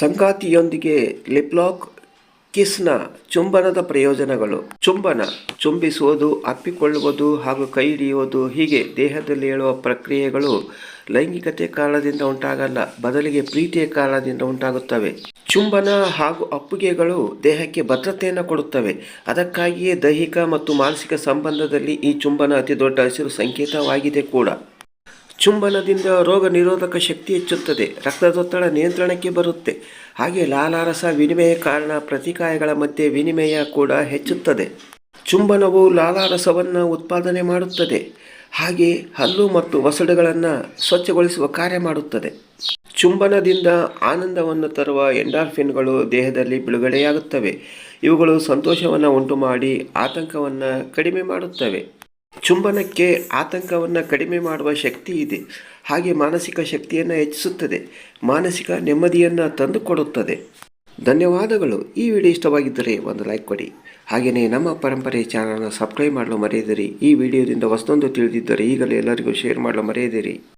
ಸಂಗಾತಿಯೊಂದಿಗೆ lip lock, ಕಿಸ್ನ ಚುಂಬನದ ಪ್ರಯೋಜನಗಳು. ಚುಂಬನ ಚುಂಬಿಸುವುದು, ಅಪ್ಪಿಕೊಳ್ಳುವುದು ಹಾಗೂ ಕೈ ಹಿಡಿಯುವುದು ಹೀಗೆ ದೇಹದಲ್ಲಿ ಹೇಳುವ ಪ್ರಕ್ರಿಯೆಗಳು ಲೈಂಗಿಕತೆ ಕಾರಣದಿಂದ ಉಂಟಾಗಲ್ಲ, ಬದಲಿಗೆ ಪ್ರೀತಿಯ ಕಾರಣದಿಂದ ಉಂಟಾಗುತ್ತವೆ. ಚುಂಬನ ಹಾಗೂ ಅಪ್ಪುಗೆಗಳು ದೇಹಕ್ಕೆ ಭದ್ರತೆಯನ್ನು ಕೊಡುತ್ತವೆ. ಅದಕ್ಕಾಗಿಯೇ ದೈಹಿಕ ಮತ್ತು ಮಾನಸಿಕ ಸಂಬಂಧದಲ್ಲಿ ಈ ಚುಂಬನ ಅತಿ ದೊಡ್ಡ ಹಸಿರು ಸಂಕೇತವಾಗಿದೆ ಕೂಡ. ಚುಂಬನದಿಂದ ರೋಗ ನಿರೋಧಕ ಶಕ್ತಿ ಹೆಚ್ಚುತ್ತದೆ. ರಕ್ತದೊತ್ತಡ ನಿಯಂತ್ರಣಕ್ಕೆ ಬರುತ್ತೆ. ಹಾಗೆ ಲಾಲಾರಸ, ವಿನಿಮಯ ಕಾರಣ ಪ್ರತಿಕಾಯಗಳ ಮಧ್ಯೆ ವಿನಿಮಯ ಕೂಡ ಹೆಚ್ಚುತ್ತದೆ. ಚುಂಬನವು ಲಾಲಾರಸವನ್ನು ಉತ್ಪಾದನೆ ಮಾಡುತ್ತದೆ. ಹಾಗೆ ಹಲ್ಲು ಮತ್ತು ವಸಡುಗಳನ್ನು ಸ್ವಚ್ಛಗೊಳಿಸುವ ಕಾರ್ಯ ಮಾಡುತ್ತದೆ. ಚುಂಬನದಿಂದ ಆನಂದವನ್ನು ತರುವ ಎಂಡಾರ್ಫಿನ್ಗಳು ದೇಹದಲ್ಲಿ ಬಿಡುಗಡೆಯಾಗುತ್ತವೆ. ಇವುಗಳು ಸಂತೋಷವನ್ನು ಉಂಟು ಮಾಡಿ ಆತಂಕವನ್ನು ಕಡಿಮೆ ಮಾಡುತ್ತವೆ. ಚುಂಬನಕ್ಕೆ ಆತಂಕವನ್ನು ಕಡಿಮೆ ಮಾಡುವ ಶಕ್ತಿ ಇದೆ. ಹಾಗೆ ಮಾನಸಿಕ ಶಕ್ತಿಯನ್ನು ಹೆಚ್ಚಿಸುತ್ತದೆ. ಮಾನಸಿಕ ನೆಮ್ಮದಿಯನ್ನು ತಂದುಕೊಡುತ್ತದೆ. ಧನ್ಯವಾದಗಳು. ಈ ವಿಡಿಯೋ ಇಷ್ಟವಾಗಿದ್ದರೆ ಒಂದು ಲೈಕ್ ಕೊಡಿ. ಹಾಗೆಯೇ ನಮ್ಮ ಪರಂಪರೆ ಚಾನಲ್ನ ಸಬ್ಸ್ಕ್ರೈಬ್ ಮಾಡಲು ಮರೆಯದಿರಿ. ಈ ವಿಡಿಯೋದಿಂದ ಹೊಸದೊಂದು ತಿಳಿದಿದ್ದರೆ ಈಗಲೇ ಎಲ್ಲರಿಗೂ ಶೇರ್ ಮಾಡಲು ಮರೆಯದಿರಿ.